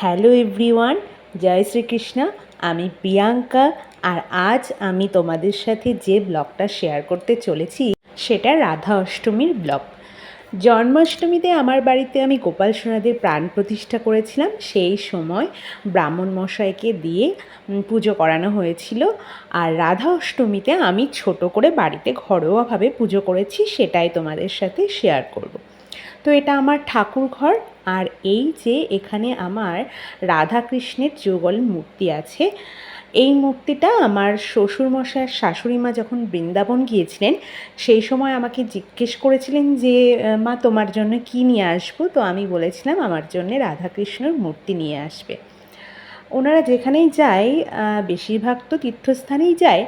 Hello everyone, জয় শ্রীকৃষ্ণ, আমি প্রিয়াঙ্কা আর আজ আমি তোমাদের সাথে যে ব্লগটা শেয়ার করতে চলেছি সেটা রাধা অষ্টমীর ব্লগ। জন্মাষ্টমীতে আমার বাড়িতে আমি গোপাল সোনাদের প্রাণ প্রতিষ্ঠা করেছিলাম। সেই সময় ব্রাহ্মণ মশাইকে দিয়ে পুজো করানো হয়েছিল। আর রাধা অষ্টমীতে আমি ছোট করে বাড়িতে ঘরোয়াভাবে পুজো করেছি, সেটাই তোমাদের সাথে শেয়ার করব। তো এটা আমার ঠাকুর ঘর আর এই যে এখানে আমার রাধা কৃষ্ণের যুগল মূর্তি আছে, এই মূর্তিটা আমার শ্বশুরমশাই শাশুড়ি মা যখন বৃন্দাবন গিয়েছিলেন, সেই সময় আমাকে জিজ্ঞেস করেছিলেন যে মা, তোমার জন্য কি নিয়ে আসব? তো আমি বলেছিলাম, আমার জন্য রাধাকৃষ্ণের মূর্তি নিয়ে আসবে। ওনারা যেখানেই যায় বেশিরভাগ তো তীর্থস্থানেই যায়,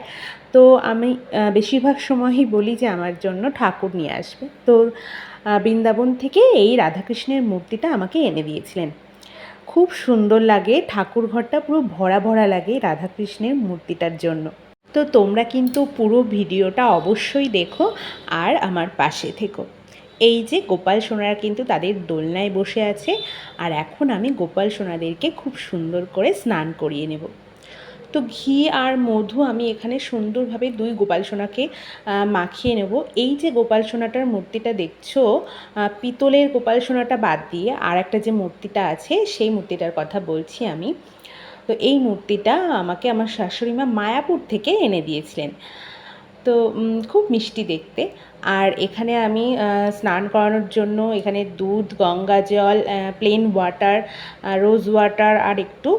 তো আমি বেশিরভাগ সময়ই বলি যে, আমার জন্য ঠাকুর নিয়ে আসবে। তো বৃন্দাবন থেকে এই রাধাকৃষ্ণের মূর্তিটা আমাকে এনে দিয়েছিলেন। খুব সুন্দর লাগে, ঠাকুর ঘরটা পুরো ভরা ভরা লাগে রাধাকৃষ্ণের মূর্তিটার জন্য। তো তোমরা কিন্তু পুরো ভিডিওটা অবশ্যই দেখো আর আমার পাশে থেকো। এই যে গোপাল সোনারা কিন্তু তাদের দোলনায় বসে আছে, আর এখন আমি গোপাল সোনাদেরকে খুব সুন্দর করে স্নান করিয়ে নেব। তো ঘি আর মধু আমি এখানে সুন্দরভাবে দুই গোপাল সোনাকে মাখিয়ে নেব। এই যে গোপাল সোনাটার মূর্তিটা দেখছ পিতলের গোপাল সোনাটা বাদ দিয়ে আর একটা যে মূর্তিটা আছে, সেই মূর্তিটার কথা বলছি আমি। তো এই মূর্তিটা আমাকে আমার শাশুড়ি মা মায়াপুর থেকে এনে দিয়েছিলেন। তো খুব মিষ্টি দেখতে। আর এখানে আমি স্নান করানোর জন্য এখানে দুধ, গঙ্গা জল প্লেন ওয়াটার রোজ ওয়াটার আর একটু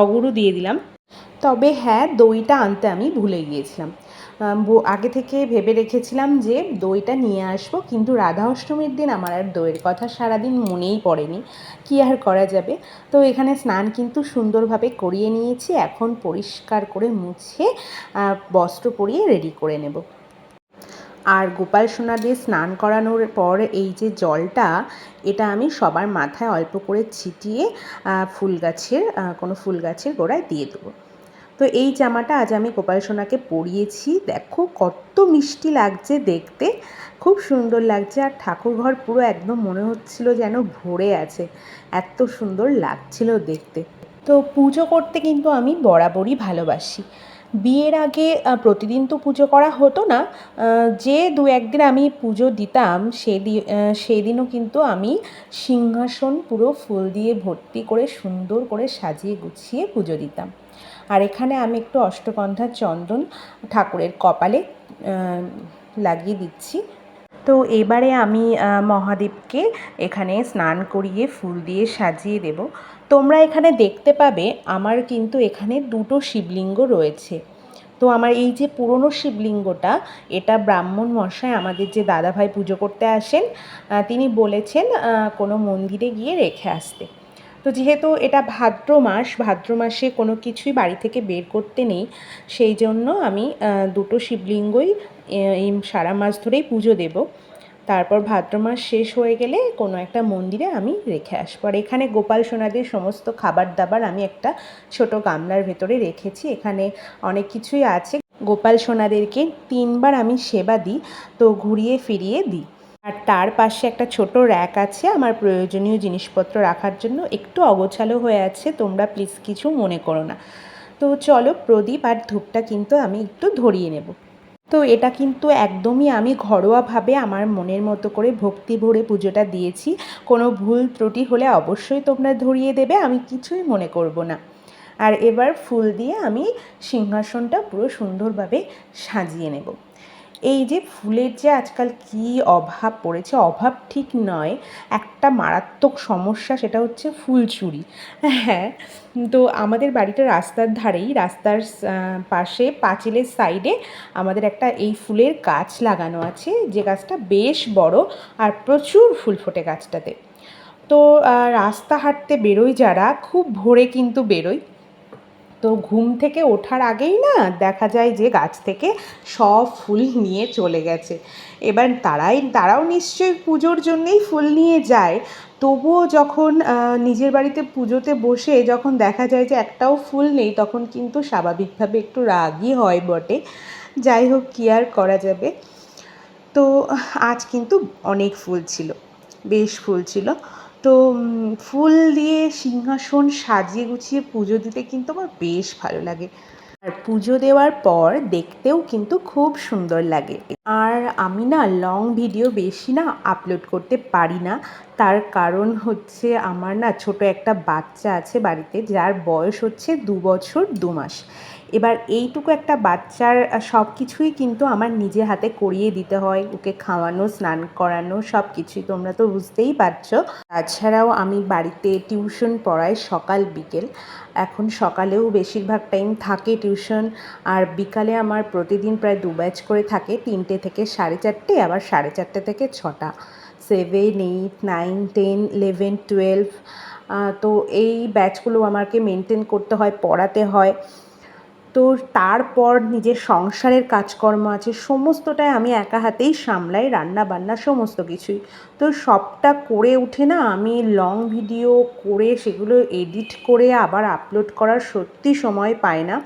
অগুরু দিয়ে দিলাম। তবে হ্যাঁ দইটা আনতে আমি ভুলে গিয়েছিলাম। আগে থেকে ভেবে রেখেছিলাম যে দইটা নিয়ে আসব, কিন্তু রাধা অষ্টমীর দিন আমার আর দইয়ের কথা সারাদিন মনেই পড়েনি। কি আর করা যাবে? তো এখানে স্নান কিন্তু সুন্দরভাবে করিয়ে নিয়েছি। এখন পরিষ্কার করে মুছে বস্ত্র পরিয়ে রেডি করে নেব। আর গোপাল সোনা দিয়ে স্নান করানোর পর এই যে জলটা, এটা আমি সবার মাথায় অল্প করে ছিটিয়ে ফুল গাছের কোনো ফুল গাছের গোড়ায় দিয়ে দেবো। তো এই জামাটা আজ আমি গোপাল সোনাকে পরিয়েছি। দেখো কত মিষ্টি লাগছে দেখতে, খুব সুন্দর লাগছে। আর ঠাকুরঘর পুরো একদম মনে হচ্ছিল যেন ভরে আছে। এত সুন্দর লাগছিল দেখতে। তো পুজো করতে কিন্তু আমি বরাবরই ভালোবাসি। বিয়ের আগে প্রতিদিন তো পুজো করা হতো না যে দু একদিন আমি পুজো দিতাম, সেদি সেদিনও কিন্তু আমি সিংহাসন পুরো ফুল দিয়ে ভর্তি করে, সুন্দর করে সাজিয়ে গুছিয়ে পুজো দিতাম। আর এখানে আমি একটু অষ্টগন্ধার চন্দন ঠাকুরের কপালে লাগিয়ে দিচ্ছি। তো এবারে আমি মহাদেবকে এখানে স্নান করিয়ে ফুল দিয়ে সাজিয়ে দেব। তোমরা এখানে দেখতে পাবে আমার কিন্তু এখানে দুটো শিবলিঙ্গ রয়েছে। তো আমার এই যে পুরনো শিবলিঙ্গটা, এটা ব্রাহ্মণ মশাই আমাদের যে দাদাভাই পুজো করতে আসেন তিনি বলেছেন কোনো মন্দিরে গিয়ে রেখে আসতে। তো যেহেতু এটা ভাদ্র মাস, ভাদ্র মাসে কোনো কিছুই বাড়ি থেকে বের করতে নেই, সেই জন্য আমি দুটো শিবলিঙ্গই এই সারা মাস ধরেই পুজো দেব। তারপর ভাদ্র মাস শেষ হয়ে গেলে কোনো একটা মন্দিরে আমি রেখে আসব। আর এখানে গোপাল সোনাদের সমস্ত খাবার দাবার আমি একটা ছোট গামলার ভেতরে রেখেছি। এখানে অনেক কিছুই আছে। গোপাল সোনাদেরকে তিনবার আমি সেবা দিই, তো ঘুরিয়ে ফিরিয়ে দিই। আর তার পাশে একটা ছোট র্যাক আছে আমার প্রয়োজনীয় জিনিসপত্র রাখার জন্য। একটু অগোছালো হয়ে আছে, তোমরা প্লিজ কিছু মনে করো না। তো চলো প্রদীপ আর ধূপটা কিন্তু আমি একটু ধরিয়ে নেব। তো এটা কিন্তু একদমই আমি ঘরোয়াভাবে আমার মনের মতো করে ভক্তি ভরে পুজোটা দিয়েছি। কোনো ভুল ত্রুটি হলে অবশ্যই তোমরা ধরিয়ে দেবে, আমি কিছুই মনে করব না। আর এবার ফুল দিয়ে আমি সিংহাসনটা পুরো সুন্দরভাবে সাজিয়ে নেব। এই যে ফুলের যে আজকাল কি অভাব পড়েছে, অভাব ঠিক নয়, একটা মারাত্মক সমস্যা সেটা হচ্ছে ফুল চুরি হ্যাঁ তো আমাদের বাড়িটা রাস্তার ধারেই, রাস্তার পাশে, পাঁচিলের সাইডে আমাদের একটা এই ফুলের গাছ লাগানো আছে। যে গাছটা বেশ বড় আর প্রচুর ফুল ফোটে গাছটাতে। তো রাস্তা হাঁটতে বেরোই যারা, খুব ভোরে কিন্তু বেরোয়। তো ঘুম থেকে ওঠার আগেই না দেখা যায় যে গাছ থেকে সব ফুল নিয়ে চলে গেছে। এবার তারাই, তারাও নিশ্চয়ই পুজোর জন্যেই ফুল নিয়ে যায়। তবুও যখন নিজের বাড়িতে পুজোতে বসে যখন দেখা যায় যে একটাও ফুল নেই, তখন কিন্তু স্বাভাবিকভাবে একটু রাগই হয় বটে। যাই হোক, কী আর করা যাবে? তো আজ কিন্তু অনেক ফুল ছিল, বেশ ফুল ছিল। তো ফুল দিয়ে সিংহাসন সাজিয়ে গুছিয়ে পুজো দিতে কিন্তু আমার বেশ ভালো লাগে। আর পুজো দেওয়ার পর দেখতেও কিন্তু খুব সুন্দর লাগে। আর আমি না লং ভিডিও বেশি না আপলোড করতে পারি না। তার কারণ হচ্ছে আমার না ছোট একটা বাচ্চা আছে বাড়িতে, যার বয়স হচ্ছে দু বছর দু মাস। এবার এইটুকু একটা বাচ্চার সব কিছুই কিন্তু আমার নিজে হাতে করিয়ে দিতে হয়। ওকে খাওয়ানো, স্নান করানো সব কিছুই তোমরা তো বুঝতেই পারছ। তাছাড়াও আমি বাড়িতে টিউশন পড়াই সকাল, বিকেল। এখন সকালেও বেশিরভাগ টাইম থাকে টিউশন। আর বিকালে আমার প্রতিদিন প্রায় দু ব্যাচ করে থাকে, তিনটে থেকে সাড়ে চারটে, আবার সাড়ে চারটে থেকে ছটা। Seven, eight, nine, ten, eleven, twelve তো এই ব্যাচগুলো আমাকে মেনটেন করতে হয়, পড়াতে হয়। তো তারপর নিজের সংসারের কাজকর্ম আছে, সমস্তটাই আমি একা হাতেই সামলাই রান্না বান্না সমস্ত কিছুই। তো সবটা করে উঠে না আমি লং ভিডিও করে সেগুলো এডিট করে আবার আপলোড করার সত্যি সময় পাই না।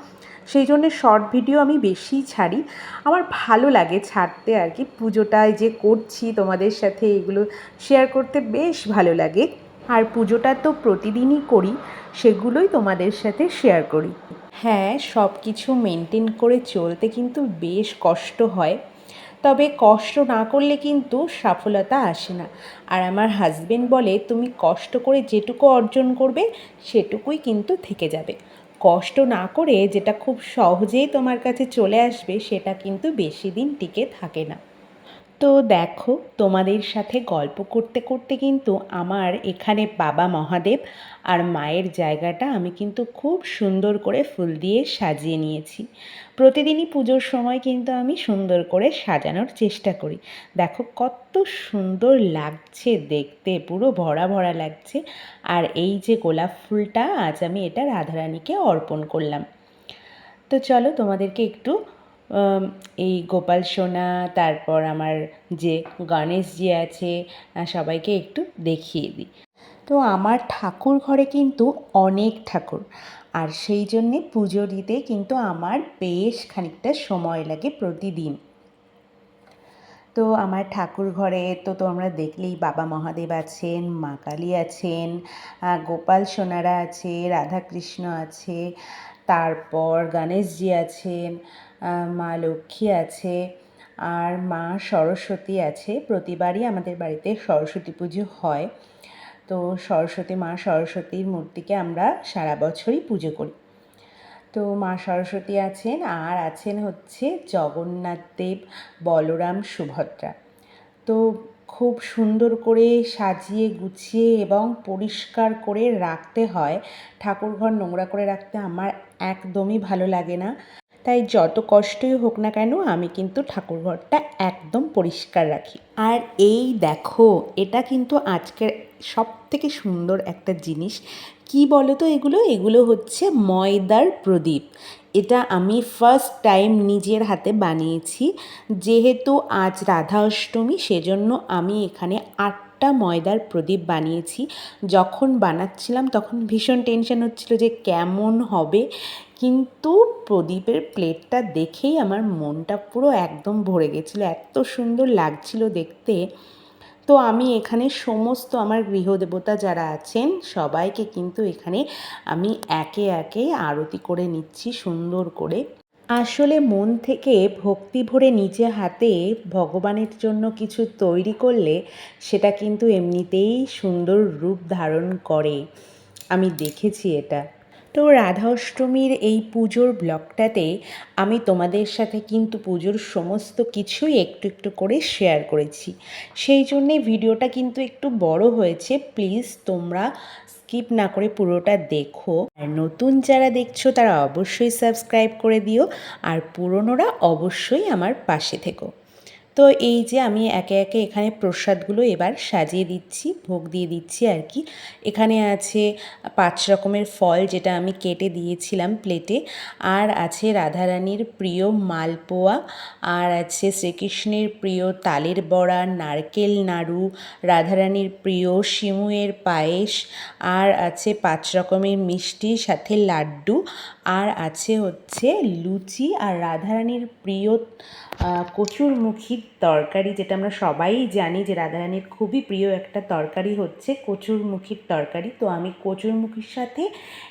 সেই জন্যে শর্ট ভিডিও আমি বেশি ছাড়ি। আমার ভালো লাগে ছাড়তে আর কি। পুজোটায় যে করছি তোমাদের সাথে এগুলো শেয়ার করতে বেশ ভালো লাগে। আর পুজোটা তো প্রতিদিনই করি, সেগুলোই তোমাদের সাথে শেয়ার করি। হ্যাঁ সব কিছু মেনটেন করে চলতে কিন্তু বেশ কষ্ট হয়। তবে কষ্ট না করলে কিন্তু সফলতা আসে না। আর আমার হাজবেন্ড বলে, তুমি কষ্ট করে যেটুকু অর্জন করবে, সেটুকুই কিন্তু থেকে যাবে। কষ্ট না করে যেটা খুব সহজেই তোমার কাছে চলে আসবে, সেটা কিন্তু বেশি দিন টিকে থাকে না। তো দেখো, তোমাদের সাথে গল্প করতে করতে কিন্তু আমার এখানে বাবা মহাদেব আর মায়ের জায়গাটা আমি কিন্তু খুব সুন্দর করে ফুল দিয়ে সাজিয়ে নিয়েছি। প্রতিদিনই পুজোর সময় কিন্তু আমি সুন্দর করে সাজানোর চেষ্টা করি। দেখো, কত সুন্দর লাগছে দেখতে, পুরো ভরা ভরা লাগছে। আর এই যে গোলাপ ফুলটা, আজ আমি এটা রাধারানীকে অর্পণ করলাম। তো চলো তোমাদেরকে একটু এই গোপাল সোনা, তারপর আমার যে গণেশজি আছে সবাইকে একটু দেখিয়ে দিই। তো আমার ঠাকুর ঘরে কিন্তু অনেক ঠাকুর। আর সেই জন্যে পুজো দিতে কিন্তু আমার বেশ খানিকটা সময় লাগে প্রতিদিন। তো আমার ঠাকুর ঘরে তো তোমরা দেখলেই বাবা মহাদেব আছেন, মা কালী আছেন গোপাল সোনারা আছে, রাধাকৃষ্ণ আছে, তারপর গণেশজি আছেন মা লক্ষ্মী আছে আর মা সরস্বতী আছে। প্রতিবারই আমাদের বাড়িতে সরস্বতী পুজো হয়। তো সরস্বতী, মা সরস্বতীর মূর্তিকে আমরা সারা বছরই পুজো করি। তো মা সরস্বতী আছেন আর আছেন হচ্ছে জগন্নাথ দেব বলরাম সুভদ্রা। তো খুব সুন্দর করে সাজিয়ে, গুছিয়ে এবং পরিষ্কার করে রাখতে হয়। ঠাকুরঘর নোংরা করে রাখতে আমার একদমই ভালো লাগে না। তাই যত কষ্টই হোক না কেন আমি কিন্তু ঠাকুরঘরটা একদম পরিষ্কার রাখি। আর এই দেখো, এটা কিন্তু আজকের সব থেকে সুন্দর একটা জিনিস। কি বলো তো এগুলো? এগুলো হচ্ছে ময়দার প্রদীপ। এটা আমি ফার্স্ট টাইম নিজের হাতে বানিয়েছি। যেহেতু আজ রাধা অষ্টমী, সেজন্য আমি এখানে আটটা ময়দার প্রদীপ বানিয়েছি। যখন বানাচ্ছিলাম তখন ভীষণ টেনশন হচ্ছিল যে কেমন হবে? কিন্তু প্রদীপের প্লেটটা দেখেই আমার মনটা পুরো একদম ভরে গেছিল, এত সুন্দর লাগছিল দেখতে। তো আমি এখানে সমস্ত আমার গৃহদেবতা যারা আছেন, সবাইকে কিন্তু এখানে আমি একে একে আরতি করে নিচ্ছি সুন্দর করে। আসলে মন থেকে ভক্তি ভরে নিজে হাতে ভগবানের জন্য কিছু তৈরি করলে সেটা কিন্তু এমনিতেই সুন্দর রূপ ধারণ করে। আমি দেখেছি এটা। তো রাধা অষ্টমীর এই পুজোর ব্লগটাতে আমি তোমাদের সাথে কিন্তু পুজোর সমস্ত কিছুই একটু একটু করে শেয়ার করেছি। সেই জন্যে ভিডিওটা কিন্তু একটু বড় হয়েছে প্লিজ তোমরা স্কিপ না করে পুরোটা দেখো। আর নতুন যারা দেখছ, তারা অবশ্যই সাবস্ক্রাইব করে দিও, আর পুরনোরা অবশ্যই আমার পাশে থেকো। তো এই যে আমি একে একে এখানে প্রসাদগুলো এবার সাজিয়ে দিচ্ছি, ভোগ দিয়ে দিচ্ছি আর কি। এখানে আছে পাঁচ রকমের ফল যেটা আমি কেটে দিয়েছিলাম প্লেটে। আর আছে রাধারানীর প্রিয় মালপোয়া, আর আছে শ্রীকৃষ্ণের প্রিয় তালের বড়া, নারকেল নাড়ু, রাধারানীর প্রিয় শিমুয়ের পায়েস, আর আছে পাঁচ রকমের মিষ্টি, সাথে লাড্ডু, আর আছে হচ্ছে লুচি। আর রাধারানীর প্রিয় কচুরমুখী তরকারি, যেটা আমরা সবাই জানি যে রাধারানীর খুবই প্রিয় একটা তরকারি হচ্ছে কচুরমুখির তরকারি। তো আমি কচুরমুখির সাথে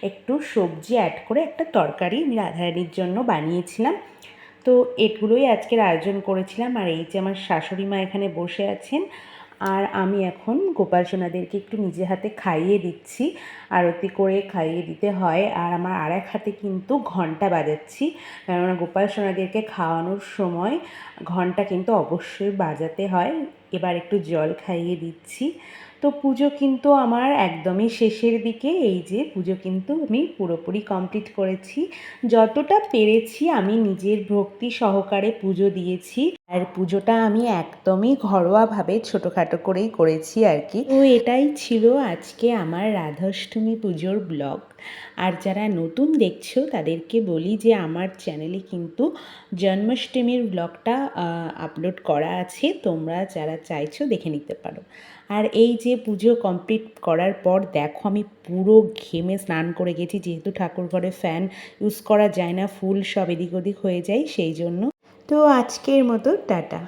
একটু সবজি অ্যাড করে একটা তরকারি আমি রাধারানীর জন্য বানিয়েছিলাম। তো এগুলোই আজকের আয়োজন করেছিলাম। আর এই যে আমার শাশুড়ি মা এখানে বসে আছেন আর আমি এখন গোপাল সোনাদেরকে একটু নিজে হাতে খাইয়ে দিচ্ছি, আরতি করে খাইয়ে দিতে হয়। আর আমার আর এক হাতে কিন্তু ঘণ্টা বাজাচ্ছি, কেননা গোপাল সোনাদেরকে খাওয়ানোর সময় ঘণ্টা কিন্তু অবশ্যই বাজাতে হয়। এবার একটু জল খাইয়ে দিচ্ছি। তো পুজো কিন্তু আমার একদমই শেষের দিকে, এই যে পুজো কিন্তু আমি পুরোপুরি কমপ্লিট করেছি। যতটা পেরেছি আমি নিজের ভক্তি সহকারে পুজো দিয়েছি। আর পুজোটা আমি একদমই ঘরোয়াভাবে ছোটোখাটো করেই করেছি আর কি। তো এটাই ছিল আজকে আমার রাধাষ্টমী পুজোর ব্লগ। আর যারা নতুন দেখছ, তাদেরকে বলি যে আমার চ্যানেলে কিন্তু জন্মাষ্টমীর ব্লগটা আপলোড করা আছে। তোমরা যারা চাইছো দেখে নিতে পারো। আর এই যে পুজো কমপ্লিট করার পর, দেখো আমি পুরো ঘেমে স্নান করে গেছি। যেহেতু ঠাকুর ঘরে ফ্যান ইউজ করা যায় না, ফুল সব এদিক ওদিক হয়ে যায়, সেই জন্য তো আজকের মতো টাটা।